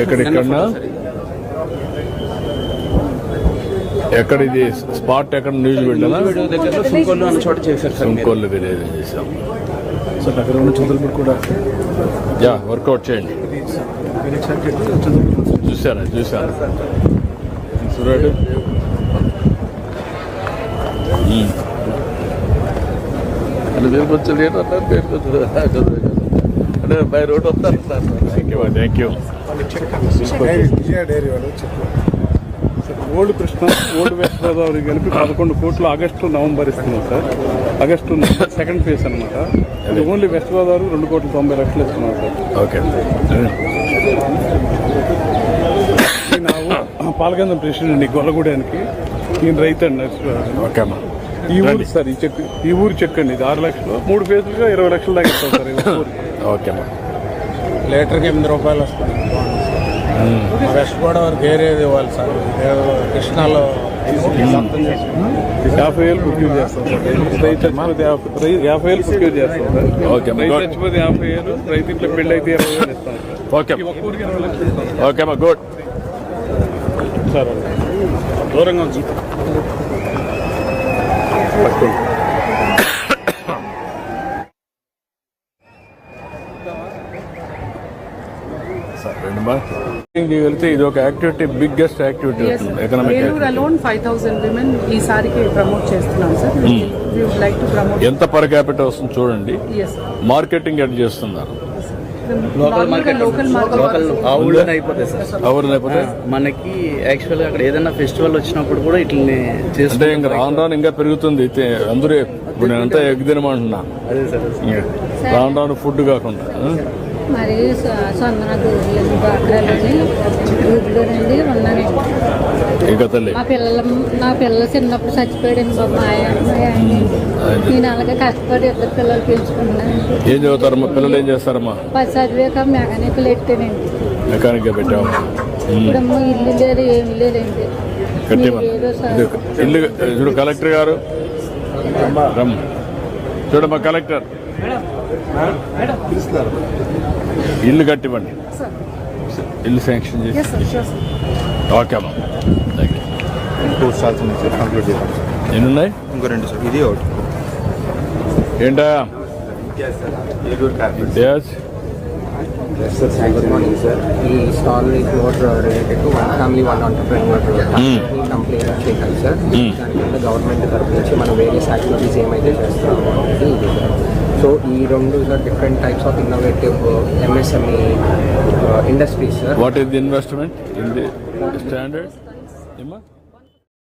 ఎక్కడెక్కడన్నా? ఎక్కడ ఇది స్పాట్ ఎక్కడ న్యూస్ దగ్గరలో సుంకోలు అన్న చోట చేశారు. ఇంకోళ్ళు విలేజ్ చేసాం సార్ అక్కడ ఉన్న చంద్రపూర్ కూడా యా వర్కౌట్ చేయండి. చూసారా చూసారా చూడండి లేట్ అన్నారు కొంచెం అంటే బై రోడ్ వస్తారు thank you thank you Vijaya dairy వాళ్ళు sir old Krishna old west Godavari కలిపి పదకొండు కోట్లు ఆగస్టు నవంబర్ ఇస్తున్నాం సార్ ఆగస్టు సెకండ్ ఫేజ్ అనమాట ఇది ఓన్లీ వెస్ట్ గోదావరి రెండు కోట్ల తొంభై లక్షలు ఇస్తున్నాం సార్ ఓకే పాలకేంద్రం ప్రెసిడెంట్ గొల్లగూడానికి. ఈయన రైతు అండి నరసింహారావు. ఓకే అమ్మా. ఈ ఊరు సార్ ఈ చెక్ ఈ ఊరు చెక్ అండి ఇది ఆరు లక్షలు. మూడు ఫేజులుగా ఇరవై లక్షలు దాకా ఇస్తాం సార్ ఈ ఊరికి. ఓకే అమ్మా. లీటర్కి ఎనిమిది రూపాయలు వస్తుంది. వెస్ట్ గోదావరికి ఏరేది ఇవ్వాలి సార్. కృష్ణాలో. యాభై వేలు ప్రొక్యూర్ చేస్తాం సార్. యాభై వేలు ప్రొక్యూర్ చేస్తాం సార్. ఓకే చచ్చిపోతే యాభై వేలు రైతు ఇంట్లో పెళ్ళి అయితే ఇరవై వేలు ఇస్తాం సార్. ఓకే ఈ ఒక్క ఊరికి ఇరవై లక్షలు ఇస్తాం ఓకే అమ్మా గుడ్ సార్. దూరంగా ఉంది రెండమ్మా వెళ్తే ఇది ఒక activity biggest activity economic alone five thousand women ఈసారికి ప్రమోట్ చేస్తున్నాం sir. Would like to promote ఎంత పర్ క్యాపిటల్ వస్తుంది చూడండి. మార్కెటింగ్ ఎట్ చేస్తున్నారు? లోకల్ అయిపోతాయి సార్. మనకి యాక్చువల్గా అక్కడ ఏదైనా ఫెస్టివల్ వచ్చినప్పుడు కూడా ఇట్లనే అంటే చేస్తుంటే ఇంకా రాను రాను ఇంకా పెరుగుతుంది. అందరూ ఇప్పుడు నేనంతా ఎగ్ తినమంటున్నా. అదే సార్. ఇంకా రాను రాను ఫుడ్ కాకుండా ఆ? మరి స- సొందన గూర్లు బాక్రాలని ఊర్లోనండి ఉన్నాను. ఇంకా తల్లి మా పిల్లల నా పిల్లలు చిన్నప్పుడు చచ్చిపోయాడండి బాబు మా నేను అలాగే కష్టపడి ఇద్దరు పిల్లలు పెంచుకున్నాను ఏం చదువుతారమ్మా పిల్లలు ఏం చేస్తారమ్మా? పది చదివాక మెకానికల్ ఎట్టానండి మెకానిక్ పెట్టాము ఇప్పుడేమో ఇల్లు లేదు ఏమి లేదండి. ఇల్లు చూడు కలెక్టర్ గారు. రమ్మ. చూడమ్మా కలెక్టర్. ఇల్లు కట్టివ్వండి. ఇల్లు శాంక్షన్ చేసి. సార్ సార్ ఓకే అమ్మా. థ్యాంక్ యూ టూ స్టాల్స్ ఉన్నాయి సార్ కంప్లీట్ సార్ ఉన్నాయి ఇంకో రెండు సార్ ఇది ఒకటి. ఏంటా? Carpet yes Good morning, sir. ఈ stall more related to one family, one entrepreneur company చేయాలి సార్ గవర్నమెంట్ తరఫు నుంచి మనం వేరియస్ యాక్టివిటీస్ ఏమైతే చేస్తున్నామో ఇది సార్ సో ఈ రెండు different types of innovative MSME industries sir what is the investment in the standard ఏమా